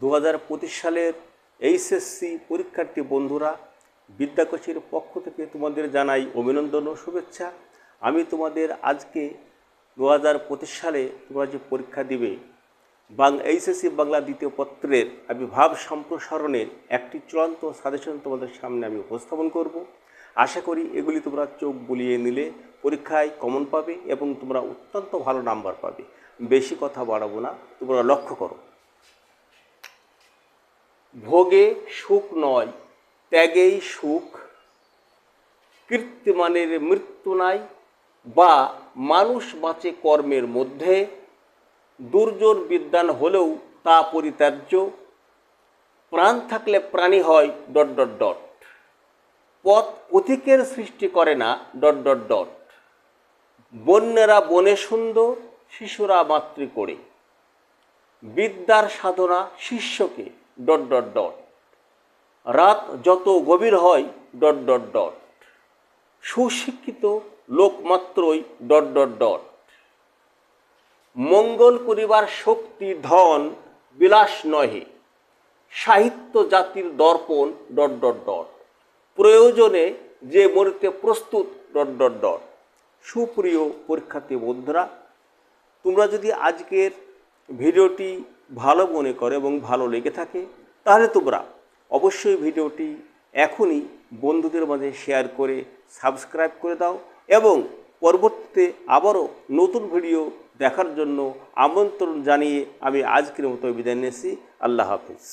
দু হাজার পঁচিশ সালের এইচএসসি পরীক্ষার্থী বন্ধুরা বিদ্যাকোষের পক্ষ থেকে তোমাদের জানাই অভিনন্দন ও শুভেচ্ছা। আমি তোমাদের আজকে দু হাজার পঁচিশ সালে তোমরা যে পরীক্ষা দিবে, বাং এইচএসসি বাংলা দ্বিতীয় পত্রের আমি ভাব সম্প্রসারণের একটি চূড়ান্ত সাজেশন তোমাদের সামনে আমি উপস্থাপন করব। আশা করি এগুলি তোমরা চোখ বুলিয়ে নিলে পরীক্ষায় কমন পাবে এবং তোমরা অত্যন্ত ভালো নাম্বার পাবে। বেশি কথা বাড়াবো না, তোমরা লক্ষ্য করো। ভোগে সুখ নয়, ত্যাগেই সুখ। কীর্তিমানের মৃত্যু নাই, বা মানুষ বাঁচে কর্মের মধ্যে, দুর্যোগ বিদ্যান হলেও তা পরিত্যাজ্য। প্রাণ থাকলে প্রাণী হয় ডট ডট ডট। পথ পথিকের সৃষ্টি করে না ডট ডট ডট। বন্যেরা বনে সুন্দর, শিশুরা মাতৃ করে। বিদ্যার সাধনা শিষ্যকে। Dot dot dot. রাত যত গভীর হয়, ডট ডট ডট। সুশিক্ষিত লোকমাত্রই ডট ডট ডট। মঙ্গল করিবার শক্তি ধন বিলাস নহে। সাহিত্য জাতির দর্পণ ডট ডট ডট। প্রয়োজনে যে মরিতে প্রস্তুত, ডট ডট ডট। সুপ্রিয় পরীক্ষার্থী বন্ধুরা, তোমরা যদি আজকের ভিডিওটি ভালো মনে করে এবং ভালো লেগে থাকে, তাহলে তোমরা অবশ্যই ভিডিওটি এখনই বন্ধুদের মাঝে শেয়ার করে সাবস্ক্রাইব করে দাও এবং পরবর্তীতে আবারও নতুন ভিডিও দেখার জন্য আমন্ত্রণ জানিয়ে আমি আজকের মতো বিদায় নিয়েছি আল্লাহ হাফিজ।